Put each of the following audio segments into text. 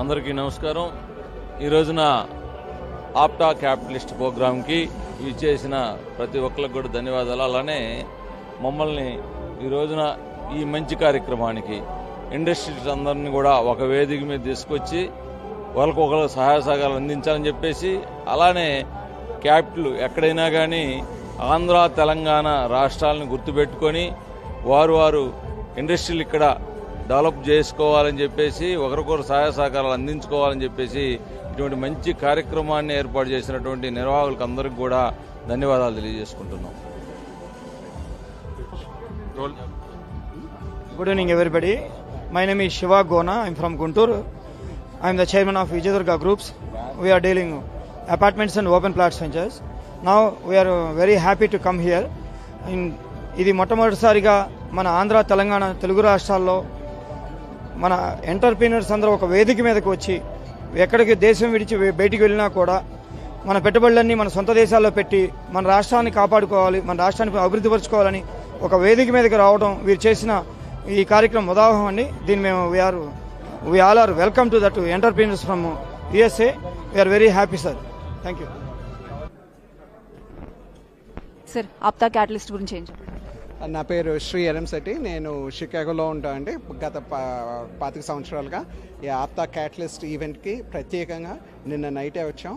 అందరికీ నమస్కారం. ఈ రోజున ఆప్టా క్యాపిటలిస్ట్ ప్రోగ్రాంకి ఇచ్చేసిన ప్రతి ఒక్కరికి కూడా ధన్యవాదాలు. అలానే మమ్మల్ని ఈ రోజున ఈ మంచి కార్యక్రమానికి ఇండస్ట్రీస్ అందరినీ కూడా ఒక వేదిక మీద తీసుకొచ్చి ఒకరికొకరు సహాయ సహకారాలు అందించాలని చెప్పేసి అలానే క్యాపిటల్ ఎక్కడైనా కానీ ఆంధ్ర తెలంగాణ రాష్ట్రాలను గుర్తుపెట్టుకొని వారు వారు ఇండస్ట్రీలు ఇక్కడ డెవలప్ చేసుకోవాలని చెప్పేసి ఒకరికొకరు సహాయ సహకారాలు అందించుకోవాలని చెప్పేసి ఇటువంటి మంచి కార్యక్రమాన్ని ఏర్పాటు చేసినటువంటి నిర్వాహకులకు అందరికీ కూడా ధన్యవాదాలు తెలియజేసుకుంటున్నాం. Good evening everybody my name is Shiva Gona I'm from Guntur I am the chairman of Vijayadurga groups we are dealing apartments and open plots ventures నా we are very happy to come here ఇది మొట్టమొదటిసారిగా మన ఆంధ్ర తెలంగాణ తెలుగు రాష్ట్రాల్లో మన entrepreneurs అందరూ ఒక వేదిక మీదకి వచ్చి ఎక్కడికి దేశం విడిచి బయటికి వెళ్ళినా కూడా మన పెట్టుబడులన్నీ మన సొంత దేశాల్లో పెట్టి మన రాష్ట్రాన్ని కాపాడుకోవాలి మన రాష్ట్రాన్ని అభివృద్ధి పరచుకోవాలని ఒక వేదిక మీదకి రావడం వీరు చేసిన ఈ కార్యక్రమం ఉదాహరణ అండి. దీన్ని మేము we are we all are welcome to that entrepreneurs from USA we are very happy sir thank you sir APTA catalyst గురించి ఏం చెప్పండి? నా పేరు శ్రీ ఎరంశెట్టి నేను షికాగోలో ఉంటానండి గత పాతిక సంవత్సరాలుగా ఈ ఆప్తా క్యాటలిస్ట్ ఈవెంట్కి ప్రత్యేకంగా నిన్న నైటే వచ్చాం.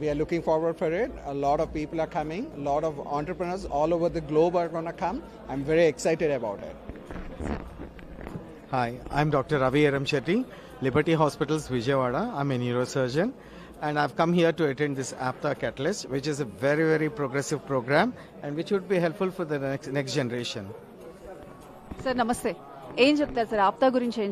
We are looking forward for it lot of people are coming lot of entrepreneurs all over the globe are gonna come I am very excited about it Hi, I'm Dr. Ravi Eramshetty, Liberty Hospitals Vijayawada I'm a surgeon and I've come here to attend this APTA Catalyst, which is a very, very progressive program and which would be helpful for the next, next generation. Sir నమస్తే ఏం చెప్తారు sir APTA గురించి ఏం